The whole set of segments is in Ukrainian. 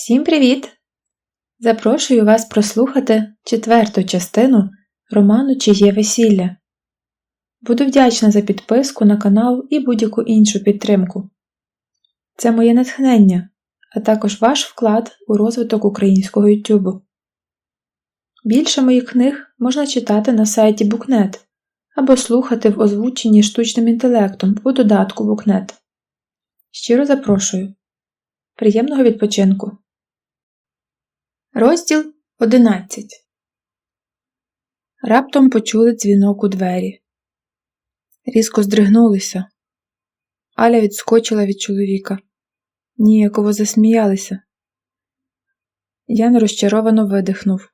Всім привіт! Запрошую вас прослухати четверту частину роману Чиє весілля. Буду вдячна за підписку на канал і будь-яку іншу підтримку. Це моє натхнення, а також ваш вклад у розвиток українського YouTube. Більше моїх книг можна читати на сайті Букнет або слухати в озвученні штучним інтелектом у додатку Букнет. Щиро запрошую. Приємного відпочинку. Розділ 11 Раптом почули дзвінок у двері. Різко здригнулися. Аля відскочила від чоловіка. Ніяково засміялися. Ян розчаровано видихнув.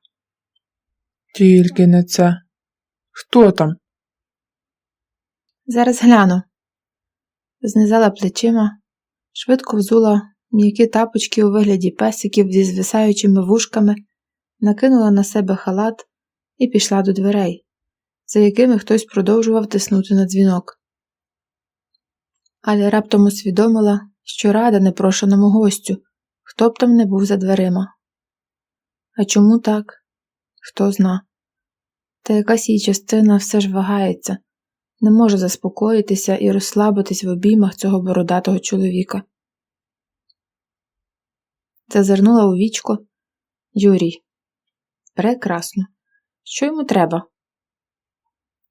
Тільки не це. Хто там? Зараз гляну. Знизала плечима, швидко взула м'які тапочки у вигляді песиків зі звисаючими вушками, накинула на себе халат і пішла до дверей, за якими хтось продовжував тиснути на дзвінок. Аля раптом усвідомила, що рада непрошеному гостю, хто б там не був за дверима. А чому так? Хто зна. Та якась її частина все ж вагається, не може заспокоїтися і розслабитись в обіймах цього бородатого чоловіка. Зазирнула у вічко Юрій. Прекрасно. Що йому треба?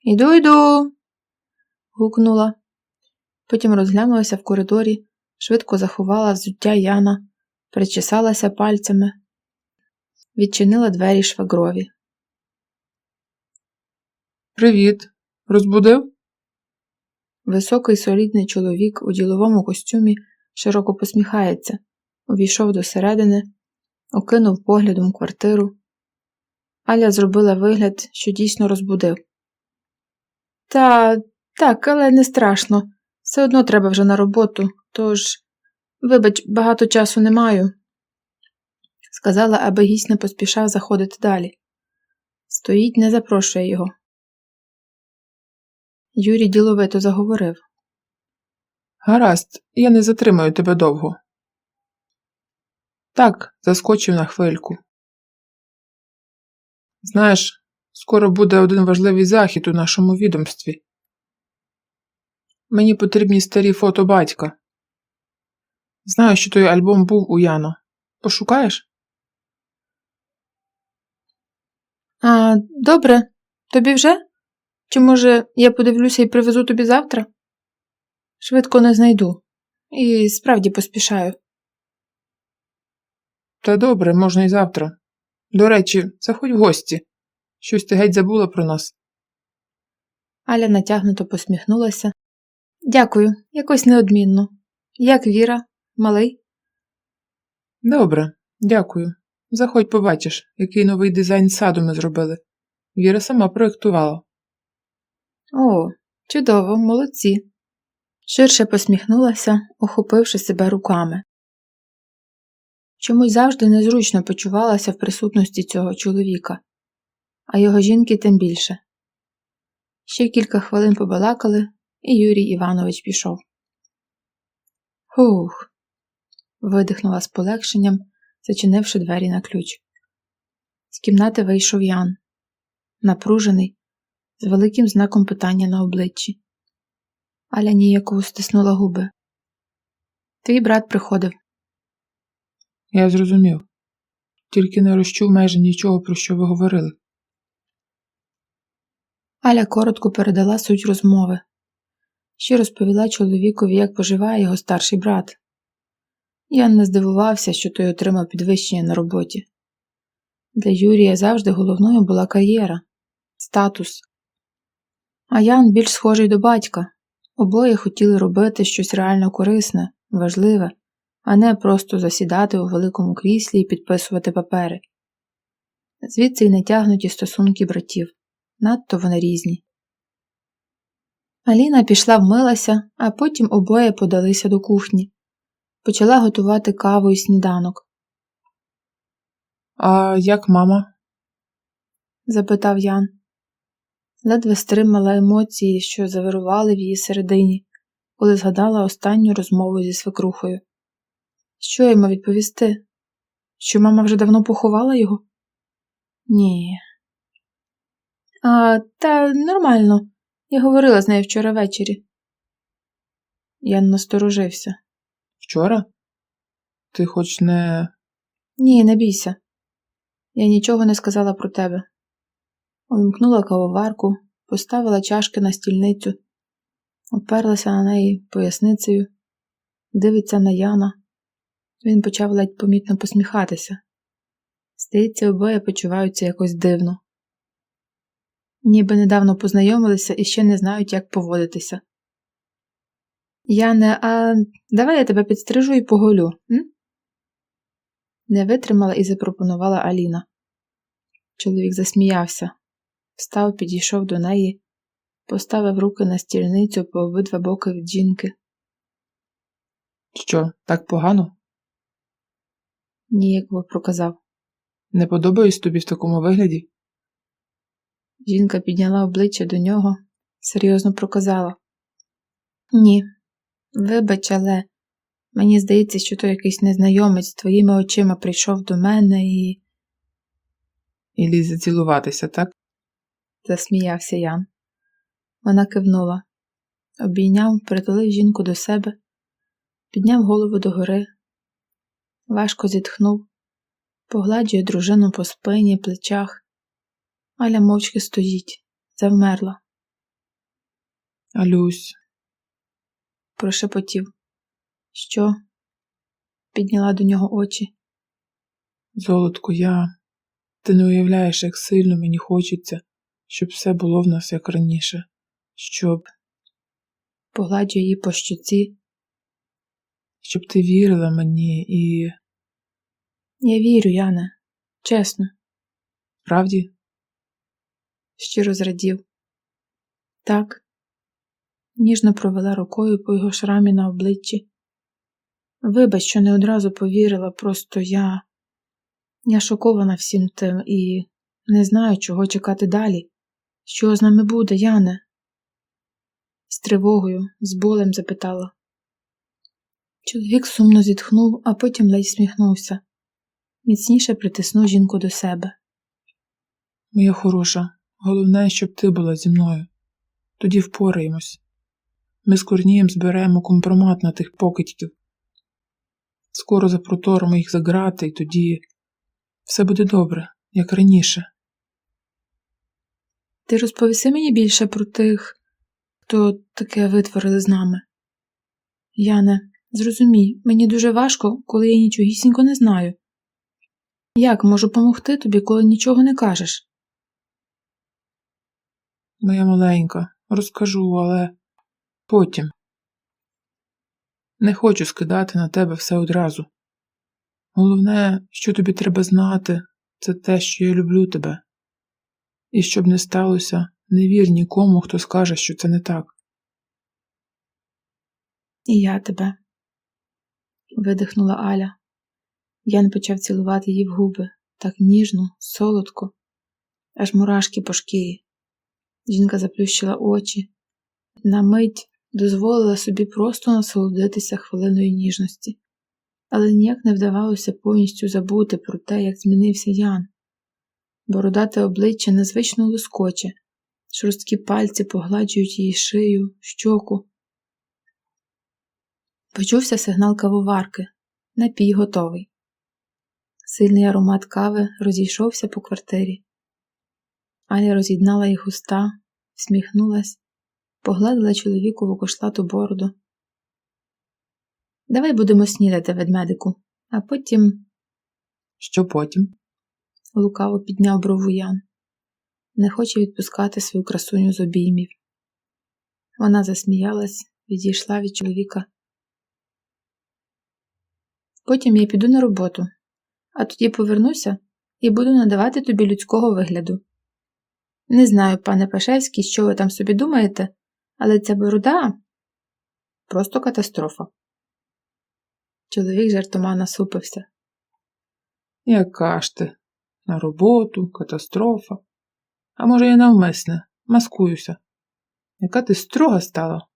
Іду, йду. гукнула. Потім розглянулася в коридорі, швидко заховала взуття Яна, причесалася пальцями, відчинила двері швагрові. Привіт. Розбудив? Високий солідний чоловік у діловому костюмі широко посміхається, увійшов до середини, окинув поглядом квартиру. Аля зробила вигляд, що дійсно розбудив. Та так, але не страшно. Все одно треба вже на роботу, тож, вибач, багато часу не маю, сказала, аби гість не поспішав заходити далі. Стоїть, не запрошує його. Юрій діловито заговорив. Гаразд, я не затримаю тебе довго. Так, заскочив на хвильку. Знаєш, скоро буде один важливий захід у нашому відомстві. Мені потрібні старі фото батька. Знаю, що той альбом був у Яно. Пошукаєш? А, добре, тобі вже? Чи, може, я подивлюся і привезу тобі завтра? Швидко не знайду. І справді поспішаю. Та добре, можна і завтра. До речі, заходь в гості. Щось ти геть забула про нас. Аля натягнуто посміхнулася. Дякую, якось неодмінно. Як Віра, малий? Добре, дякую. Заходь побачиш, який новий дизайн саду ми зробили. Віра сама проєктувала. О, чудово, молодці. Ширше посміхнулася, охопивши себе руками. Чомусь завжди незручно почувалася в присутності цього чоловіка, а його жінки тим більше. Ще кілька хвилин побалакали, і Юрій Іванович пішов. Хух. видихнула з полегшенням, зачинивши двері на ключ. З кімнати вийшов Ян, напружений, з великим знаком питання на обличчі. Аля ніяково стиснула губи. Твій брат приходив. Я зрозумів. Тільки не розчув майже нічого, про що ви говорили. Аля коротко передала суть розмови. Ще розповіла чоловікові, як поживає його старший брат. Ян не здивувався, що той отримав підвищення на роботі. Для Юрія завжди головною була кар'єра, статус. А Ян більш схожий до батька. Обоє хотіли робити щось реально корисне, важливе, а не просто засідати у великому кріслі і підписувати папери. Звідси й натягнуті стосунки братів. Надто вони різні. Аліна пішла вмилася, а потім обоє подалися до кухні. Почала готувати каву і сніданок. А як мама? запитав Ян. Ледве стримала емоції, що завирували в її середині, коли згадала останню розмову зі свекрухою. Що йому відповісти? Що мама вже давно поховала його? Ні. А, та нормально. Я говорила з нею вчора ввечері. Ян насторожився. Вчора? Ти хоч не. Ні, не бійся. Я нічого не сказала про тебе. Увімкнула кавоварку, поставила чашки на стільницю, оперлася на неї поясницею, дивиться на Яна. Він почав ледь помітно посміхатися. Здається, обоє почуваються якось дивно. Ніби недавно познайомилися і ще не знають, як поводитися. Яне, а давай я тебе підстрижу і поголю, м? Не витримала і запропонувала Аліна. Чоловік засміявся, встав, підійшов до неї, поставив руки на стільницю по обидва боки від жінки. Що, так погано? Ніяково проказав. Не подобаюсь тобі в такому вигляді? Жінка підняла обличчя до нього, серйозно проказала. Ні, вибач, але мені здається, що то якийсь незнайомець з твоїми очима прийшов до мене і. І лізе цілуватися, так? засміявся Ян. Вона кивнула, обійняв, притулив жінку до себе, підняв голову догори, важко зітхнув, погладжує дружину по спині, плечах. Аля мовчки стоїть, завмерла, Алюсь, прошепотів. Що? Підняла до нього очі. золотко, я. Ти не уявляєш, як сильно мені хочеться, щоб все було в нас як раніше. Щоб, Погладжує її по щоці. Щоб ти вірила мені і. Я вірю, Яне, чесно, Правді? щиро зрадів. Так. Ніжно провела рукою по його шрамі на обличчі. Вибач, що не одразу повірила, просто я. Я шокована всім тим і не знаю, чого чекати далі. Що з нами буде, Яне? З тривогою, з болем запитала. Чоловік сумно зітхнув, а потім ледь сміхнувся. Міцніше притиснув жінку до себе. Моя хороша, головне, щоб ти була зі мною. Тоді впораємось. Ми з Корнієм зберемо компромат на тих покидьків. Скоро запроторимо їх за грати, і тоді все буде добре, як раніше. Ти розповіси мені більше про тих, хто таке витворили з нами. Яне, зрозумій, мені дуже важко, коли я нічогісінько не знаю. Як можу помогти тобі, коли нічого не кажеш? Моя маленька, розкажу, але потім. Не хочу скидати на тебе все одразу. Головне, що тобі треба знати, це те, що я люблю тебе. І щоб не сталося, не вір нікому, хто скаже, що це не так. І я тебе. Видихнула Аля. Ян почав цілувати її в губи так ніжно, солодко, аж мурашки по шкірі. Жінка заплющила очі, на мить дозволила собі просто насолодитися хвилиною ніжності, але ніяк не вдавалося повністю забути про те, як змінився Ян. Бородате обличчя незвично лускоче, шорсткі пальці погладжують її шию, щоку. Почувся сигнал кавоварки. Напій готовий. Сильний аромат кави розійшовся по квартирі. Аля роз'єднала їх уста, всміхнулась, погладила чоловіку в окошлату бороду. Давай будемо снідати, ведмедику, а потім Що потім? лукаво підняв брову Ян. Не хоче відпускати свою красуню з обіймів. Вона засміялась, відійшла від чоловіка. Потім я піду на роботу, а тоді повернуся і буду надавати тобі людського вигляду. Не знаю, пане Пашевський, що ви там собі думаєте, але ця борода просто катастрофа. Чоловік жартома насупився. Яка ж ти? На роботу, катастрофа. А може, я навмисне, маскуюся. Яка ти строга стала?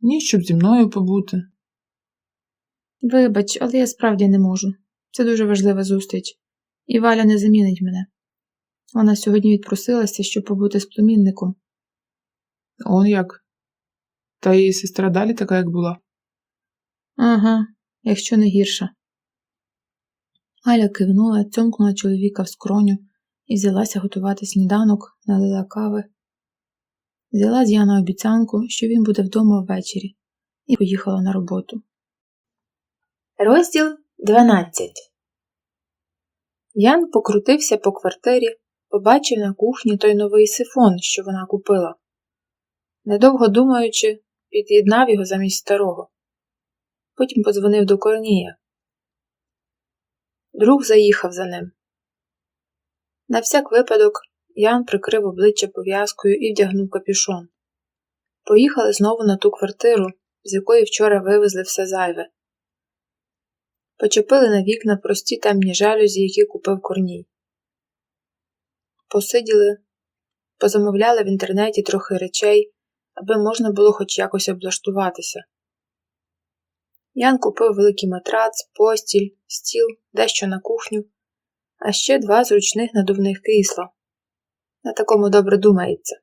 Ні, щоб зі мною побути. Вибач, але я справді не можу. Це дуже важлива зустріч, і Валя не замінить мене. Вона сьогодні відпросилася, щоб побути з племінником. Он як? Та її сестра далі така, як була. Ага, якщо не гірша. Галя кивнула, цьомкнула чоловіка в скроню і взялася готувати сніданок, налила кави. Взяла з Яна обіцянку, що він буде вдома ввечері, і поїхала на роботу. Розділ 12 Ян покрутився по квартирі, побачив на кухні той новий сифон, що вона купила. Недовго думаючи, під'єднав його замість старого. Потім подзвонив до Корнія. Друг заїхав за ним. На всяк випадок Ян прикрив обличчя пов'язкою і вдягнув капюшон. Поїхали знову на ту квартиру, з якої вчора вивезли все зайве. Почепили на вікна прості темні жалюзі, які купив Корній. Посиділи, позамовляли в інтернеті трохи речей, аби можна було хоч якось облаштуватися. Ян купив великий матрац, постіль, стіл, дещо на кухню, а ще два зручних надувних крісла. На такому добре думається.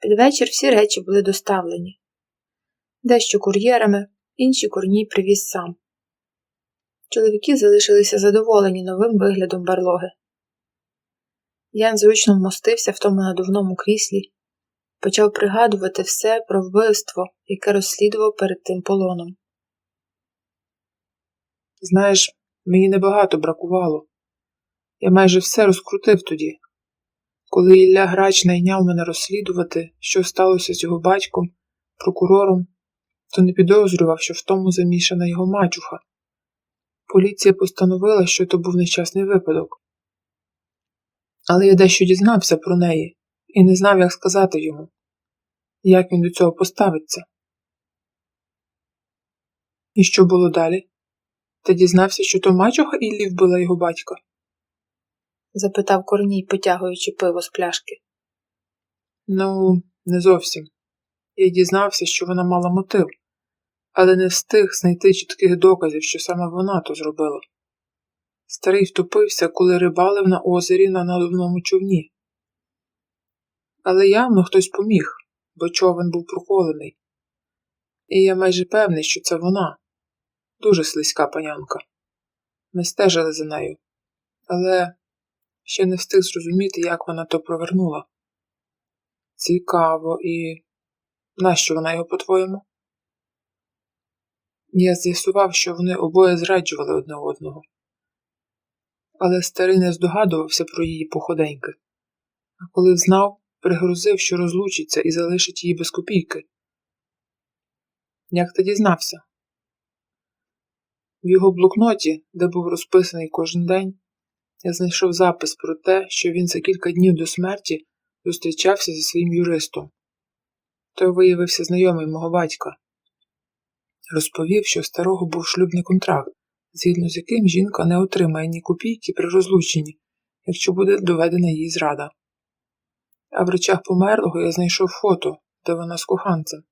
Під вечір всі речі були доставлені. Дещо кур'єрами, інші корній привіз сам. Чоловіки залишилися задоволені новим виглядом барлоги. Ян зручно вмостився в тому надувному кріслі, почав пригадувати все про вбивство, яке розслідував перед тим полоном. Знаєш, мені небагато бракувало. Я майже все розкрутив тоді. Коли Ілля Грач найняв мене розслідувати, що сталося з його батьком, прокурором, то не підозрював, що в тому замішана його мачуха. Поліція постановила, що то був нещасний випадок. Але я дещо дізнався про неї і не знав, як сказати йому, як він до цього поставиться. І що було далі? Ти дізнався, що то мачуха Іллі вбила його батька? запитав Корній, потягуючи пиво з пляшки. Ну, не зовсім. Я дізнався, що вона мала мотив, але не встиг знайти чітких доказів, що саме вона то зробила. Старий втопився, коли рибалив на озері на надувному човні. Але явно хтось поміг, бо човен був проколений. І я майже певний, що це вона. Дуже слизька панянка. Ми стежили за нею, але ще не встиг зрозуміти, як вона то провернула. Цікаво, і нащо вона його, по-твоєму? Я з'ясував, що вони обоє зраджували одне одного. Але старий не здогадувався про її походеньки, а коли знав, пригрозив, що розлучиться і залишить її без копійки. Як ти дізнався? В його блокноті, де був розписаний кожен день, я знайшов запис про те, що він за кілька днів до смерті зустрічався зі своїм юристом. Той виявився знайомий мого батька. Розповів, що в старого був шлюбний контракт, згідно з яким жінка не отримає ні копійки при розлученні, якщо буде доведена її зрада. А в речах померлого я знайшов фото, де вона з коханцем.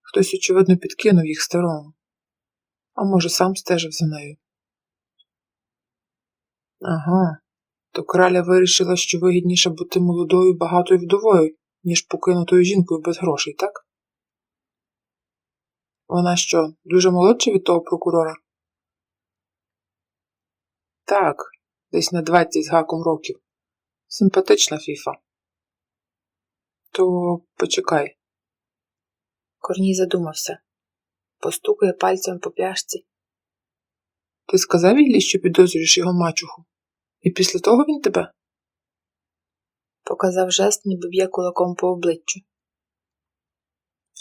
Хтось, очевидно, підкинув їх старому, а може, сам стежив за нею. Ага, то краля вирішила, що вигідніше бути молодою багатою вдовою, ніж покинутою жінкою без грошей, так? Вона що, дуже молодша від того прокурора? Так, десь на 20 з гаком років. Симпатична фіфа. То почекай. Корній задумався, постукає пальцем по пляшці. Ти сказав Іллі, що підозрюєш його мачуху? І після того він тебе? Показав жест, ніби б'є кулаком по обличчю.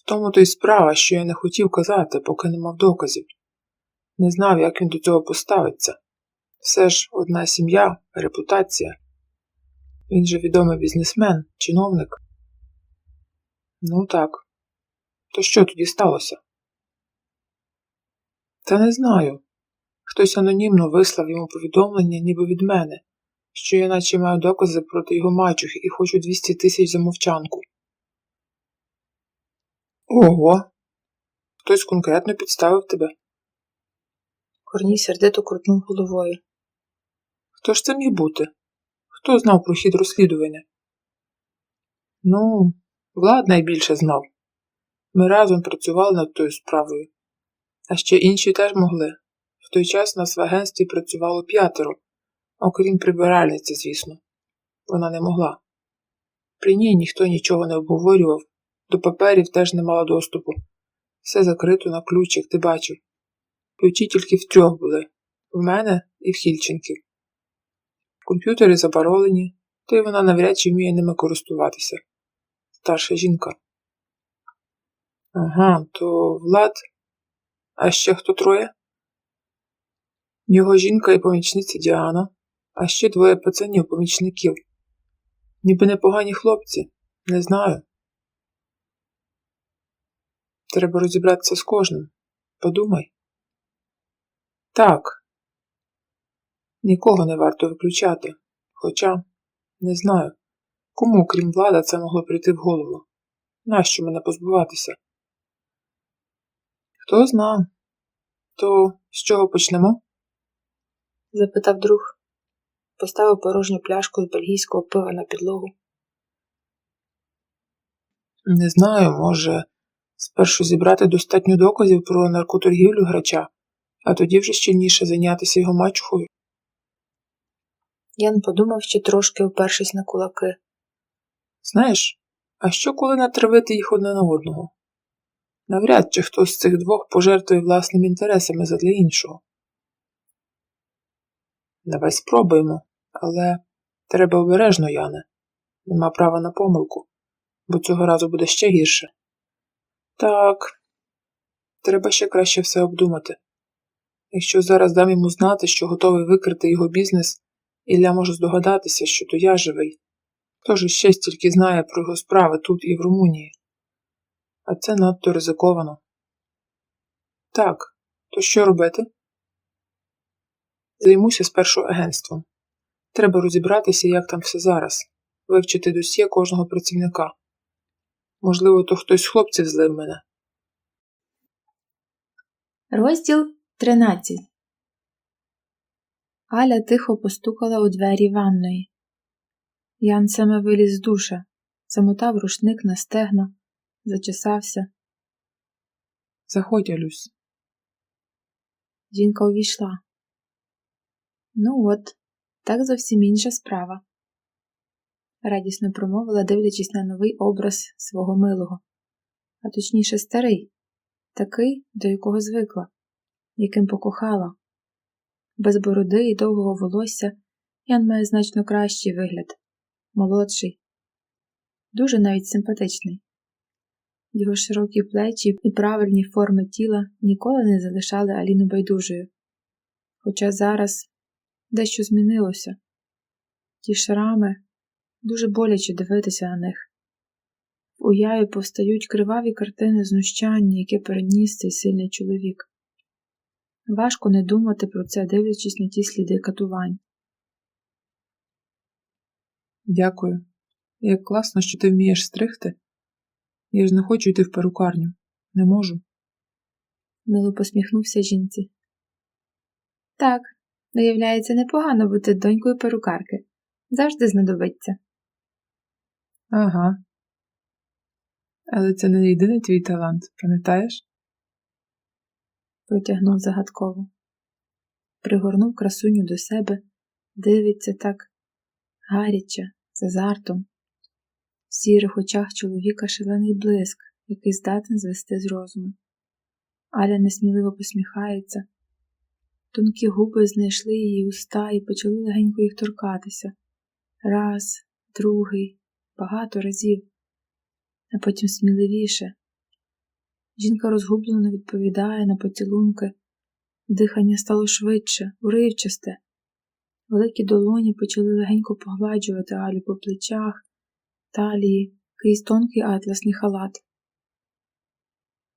Тому то й справа, що я не хотів казати, поки не мав доказів. Не знав, як він до цього поставиться. Все ж одна сім'я, репутація. Він же відомий бізнесмен, чиновник. Ну так. То що тоді сталося? Та не знаю. Хтось анонімно вислав йому повідомлення, ніби від мене, що я наче маю докази проти його мачухи і хочу 200 тисяч за мовчанку. Ого. Хтось конкретно підставив тебе. Корній сердито крутнув головою. Хто ж це міг бути? Хто знав про хід розслідування? Ну, Влад найбільше знав. Ми разом працювали над тою справою. А ще інші теж могли. В той час нас в агентстві працювало п'ятеро, окрім прибиральниці, звісно. Вона не могла. При ній ніхто нічого не обговорював, до паперів теж не мала доступу. Все закрито на ключик, ти бачив. Ключі тільки в трьох були в мене і в Хільченків. Комп'ютери забаролені, то й вона навряд чи вміє ними користуватися. Старша жінка. Ага, то Влад. А ще хто троє? Його жінка і помічниця Діана, а ще двоє пацанів помічників. Ніби непогані хлопці, не знаю. Треба розібратися з кожним. Подумай. Так. Нікого не варто виключати. Хоча, не знаю, кому, крім влада, це могло прийти в голову. Нащо мене позбуватися? Хто зна. То з чого почнемо? запитав друг. Поставив порожню пляшку з бельгійського пива на підлогу. Не знаю, може, спершу зібрати достатньо доказів про наркоторгівлю грача, а тоді вже щільніше зайнятися його мачухою. Ян подумав ще трошки, опершись на кулаки. Знаєш, а що коли натравити їх одне на одного? Навряд чи хтось з цих двох пожертвує власними інтересами задля іншого. Давай спробуємо, але треба обережно, Яне. Нема права на помилку, бо цього разу буде ще гірше. Так, треба ще краще все обдумати. Якщо зараз дам йому знати, що готовий викрити його бізнес, Ілля може здогадатися, що то я живий. Хто ж ще стільки знає про його справи тут і в Румунії? А це надто ризиковано. Так, то що робити? Займуся спершу агентством. Треба розібратися, як там все зараз, вивчити досьє кожного працівника. Можливо, то хтось з хлопців злив мене. Розділ 13 Аля тихо постукала у двері ванної. Ян саме виліз з душа, замотав рушник на стегна, зачесався. Заходь, Алюсь. Жінка увійшла. Ну от, так зовсім інша справа. Радісно промовила, дивлячись на новий образ свого милого, а точніше старий, такий, до якого звикла, яким покохала. Без бороди і довгого волосся Ян має значно кращий вигляд, молодший, дуже навіть симпатичний. Його широкі плечі і правильні форми тіла ніколи не залишали Аліну байдужою. Хоча зараз дещо змінилося. Ті шрами дуже боляче дивитися на них. В уяві повстають криваві картини знущання, яке переніс цей сильний чоловік. Важко не думати про це, дивлячись на ті сліди катувань. Дякую. Як класно, що ти вмієш стригти. Я ж не хочу йти в перукарню. Не можу. Мило посміхнувся жінці. Так, виявляється, непогано бути донькою перукарки. Завжди знадобиться. Ага. Але це не єдиний твій талант, пам'ятаєш? протягнув загадково. Пригорнув красуню до себе, дивиться так гаряче, з азартом. В сірих очах чоловіка шалений блиск, який здатен звести з розуму. Аля несміливо посміхається. Тонкі губи знайшли її уста і почали легенько їх торкатися. Раз, другий, багато разів, а потім сміливіше. Жінка розгублено відповідає на поцілунки. Дихання стало швидше, уривчасте. Великі долоні почали легенько погладжувати Алю по плечах, талії, крізь тонкий атласний халат.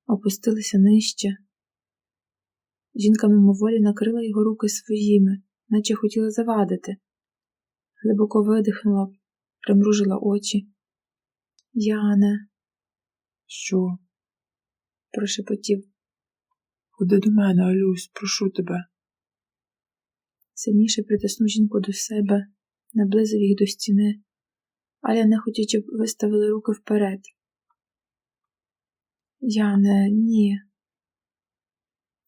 Опустилися нижче. Жінка мимоволі накрила його руки своїми, наче хотіла завадити. Глибоко видихнула, примружила очі. Яне, Що? прошепотів. Ходи до мене, Алюсь, прошу тебе. сильніше притиснув жінку до себе, наблизив їх до стіни. Аля нехотячи виставили руки вперед. Яне, ні.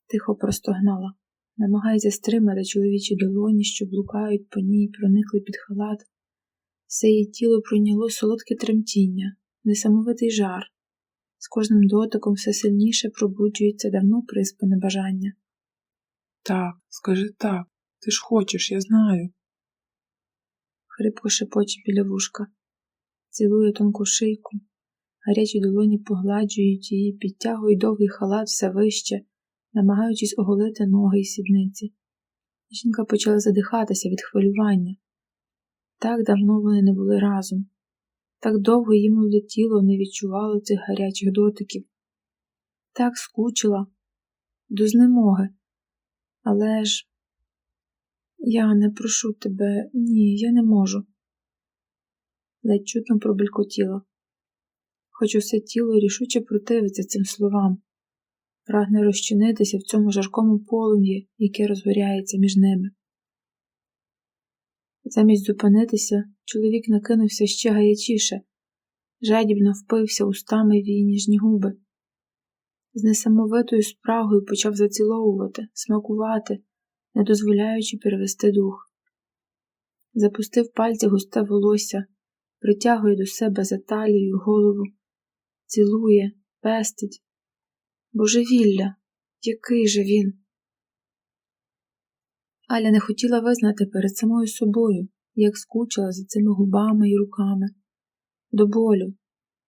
Тихо простогнала, намагається стримати чоловічі долоні, що блукають по ній, проникли під халат. Все її тіло пройняло солодке тремтіння, несамовитий жар. З кожним дотиком все сильніше пробуджується давно приспане бажання. Так, скажи так. Ти ж хочеш, я знаю. Хрипко шепоче біля вушка, цілує тонку шийку, гарячі долоні погладжують її, підтягують довгий халат все вище, намагаючись оголити ноги й сідниці. Жінка почала задихатися від хвилювання. Так давно вони не були разом, так довго їм влетіло не відчувало цих гарячих дотиків, так скучила до знемоги. Але ж я не прошу тебе, ні, я не можу. Ледь чутно пробелькотіло. Хоч усе тіло рішуче противиться цим словам, прагне розчинитися в цьому жаркому полум'ї, яке розгоряється між ними. Замість зупинитися, чоловік накинувся ще гарячіше, жадібно впився устами в її ніжні губи. З несамовитою спрагою почав заціловувати, смакувати, не дозволяючи перевести дух. Запустив пальці густе волосся, притягує до себе за талію голову, цілує, пестить. Божевілля, який же він? Аля не хотіла визнати перед самою собою, як скучила за цими губами і руками. До болю,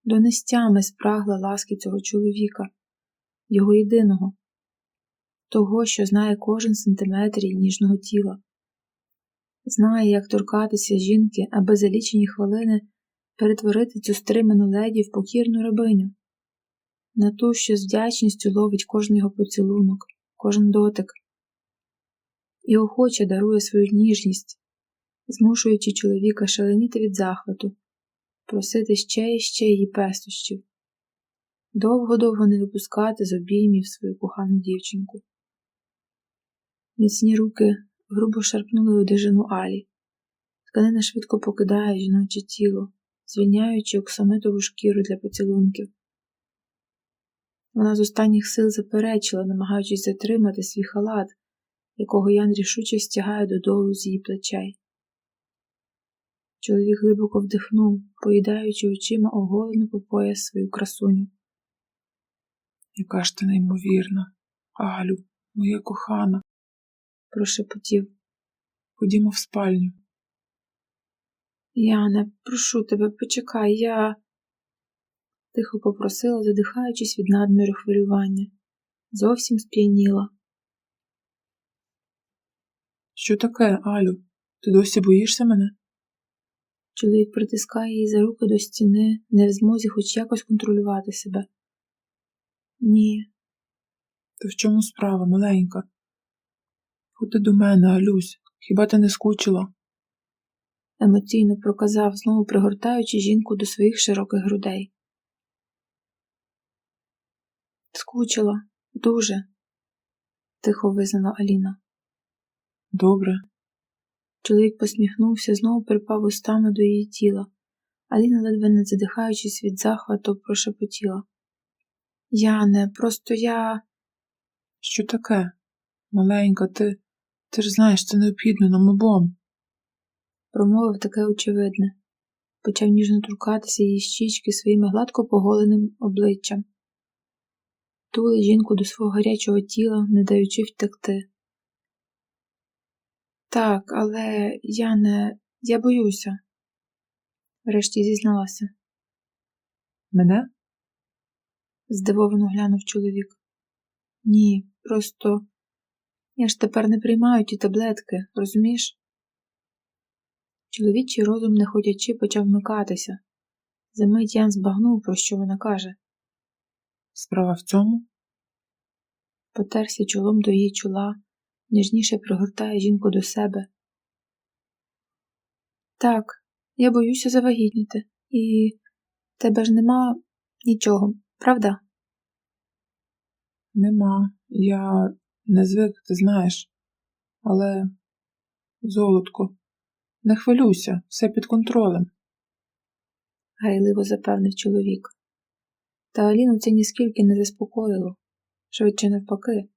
до нестями спрагла ласки цього чоловіка, його єдиного, того, що знає кожен сантиметр її ніжного тіла, знає, як торкатися жінки, аби за лічені хвилини перетворити цю стриману леді в покірну рабиню, на ту, що з вдячністю ловить кожен його поцілунок, кожен дотик і охоче дарує свою ніжність, змушуючи чоловіка шаленіти від захвату, просити ще і ще її пестощів, довго-довго не випускати з обіймів свою кохану дівчинку. Міцні руки грубо шарпнули одежину Алі. Тканина швидко покидає жіноче тіло, звільняючи оксамитову шкіру для поцілунків. Вона з останніх сил заперечила, намагаючись затримати свій халат, якого Ян рішуче стягає додолу з її плечей. Чоловік глибоко вдихнув, поїдаючи очима оголену по пояс свою красуню. Яка ж ти неймовірна. Алю, моя кохана, Прошепотів. ходімо в спальню. Яне, прошу тебе, почекай, я. Тихо попросила, задихаючись від надміру хвилювання. Зовсім сп'яніла. Що таке, Алю? Ти досі боїшся мене? Чоловік притискає її за руки до стіни, не в змозі хоч якось контролювати себе. Ні, То в чому справа, маленька? Ходи до мене, Алюсь, хіба ти не скучила? емоційно проказав, знову пригортаючи жінку до своїх широких грудей. Скучила, дуже, тихо визнала Аліна. Добре, Чоловік посміхнувся, знову припав устами до її тіла. Аліна, ледве не задихаючись від захвату, прошепотіла. Я не, просто я. що таке? Маленька, ти. Ти ж знаєш, це необхідно нам обом. промовив таке очевидне. Почав ніжно торкатися її щічки своїм гладко поголеним обличчям. Тули жінку до свого гарячого тіла, не даючи втекти. Так, але я не. я боюся, врешті зізналася. Мене? здивовано глянув чоловік. Ні, просто я ж тепер не приймаю ті таблетки, розумієш? Чоловічий розум, не ходячи, почав вмикатися. Замить Ян збагнув, про що вона каже. Справа в цьому? Потерся чолом до її чола, ніжніше пригортає жінку до себе. Так, я боюся завагітніти, і тебе ж нема нічого, правда? Нема. Я не звик, ти знаєш. Але Золотко, не хвилюйся, все під контролем. гайливо запевнив чоловік. Та Аліну це ніскільки не заспокоїло, швидше навпаки.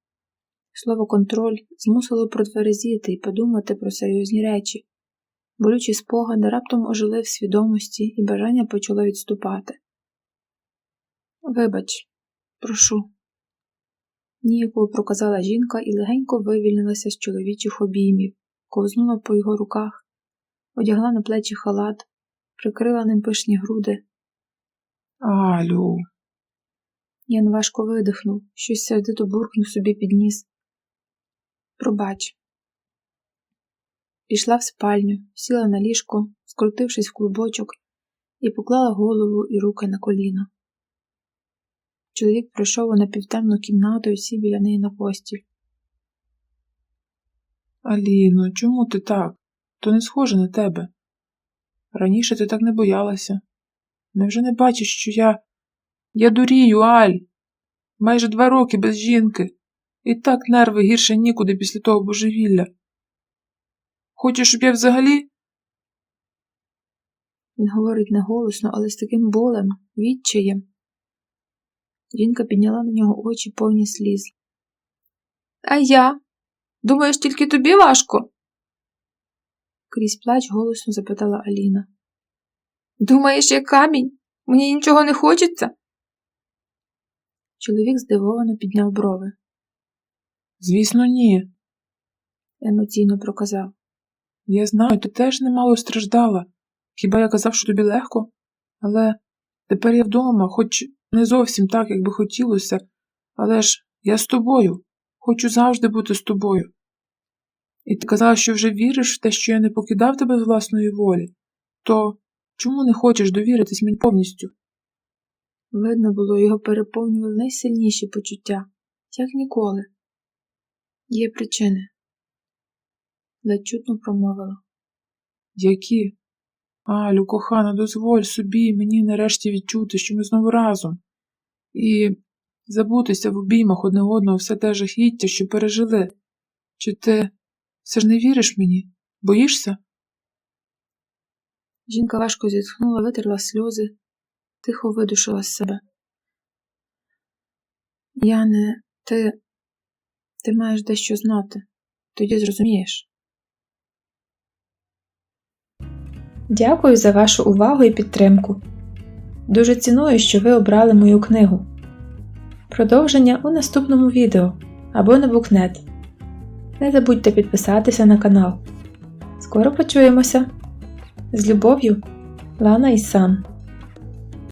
Слово контроль змусило протверезіти і подумати про серйозні речі. Болючі спогади раптом ожили в свідомості і бажання почало відступати. Вибач, прошу. Ніяково проказала жінка і легенько вивільнилася з чоловічих обіймів, ковзнула по його руках, одягла на плечі халат, прикрила ним пишні груди. Алю, Ян важко видихнув, щось сердито буркнув собі під ніс. Пробач. Пішла в спальню, сіла на ліжко, скрутившись в клубочок, і поклала голову і руки на коліна. Чоловік пройшов у напівтемну кімнату і сів біля неї на постіль. Аліно, чому ти так? То не схоже на тебе. Раніше ти так не боялася. Невже не бачиш, що я. Я дурію, Аль. Майже два роки без жінки. І так нерви гірше нікуди після того божевілля. Хочеш, щоб я взагалі. Він говорить неголосно, але з таким болем, відчаєм. Жінка підняла на нього очі повні сліз. А я? Думаєш, тільки тобі важко? Крізь плач голосно запитала Аліна. Думаєш, я камінь? Мені нічого не хочеться? Чоловік здивовано підняв брови, Звісно, ні. емоційно проказав. Я знаю, ти теж немало страждала. Хіба я казав, що тобі легко? Але тепер я вдома, хоч не зовсім так, як би хотілося, але ж я з тобою. Хочу завжди бути з тобою. І ти казала, що вже віриш в те, що я не покидав тебе з власної волі. То чому не хочеш довіритись мені повністю? Видно було, його переповнювали найсильніші почуття, як ніколи. Є причини. ледь чутно промовила. Які? Алю, кохана, дозволь собі і мені нарешті відчути, що ми знову разом. І забутися в обіймах одне одного все те жахіття, що пережили. Чи ти все ж не віриш мені? Боїшся? Жінка важко зітхнула, витерла сльози, тихо видушила з себе. Я не ти. Ти маєш дещо знати. Тоді зрозумієш. Дякую за вашу увагу і підтримку. Дуже ціную, що ви обрали мою книгу. Продовження у наступному відео або на букнет. Не забудьте підписатися на канал. Скоро почуємося! З любов'ю, Лана і Сан.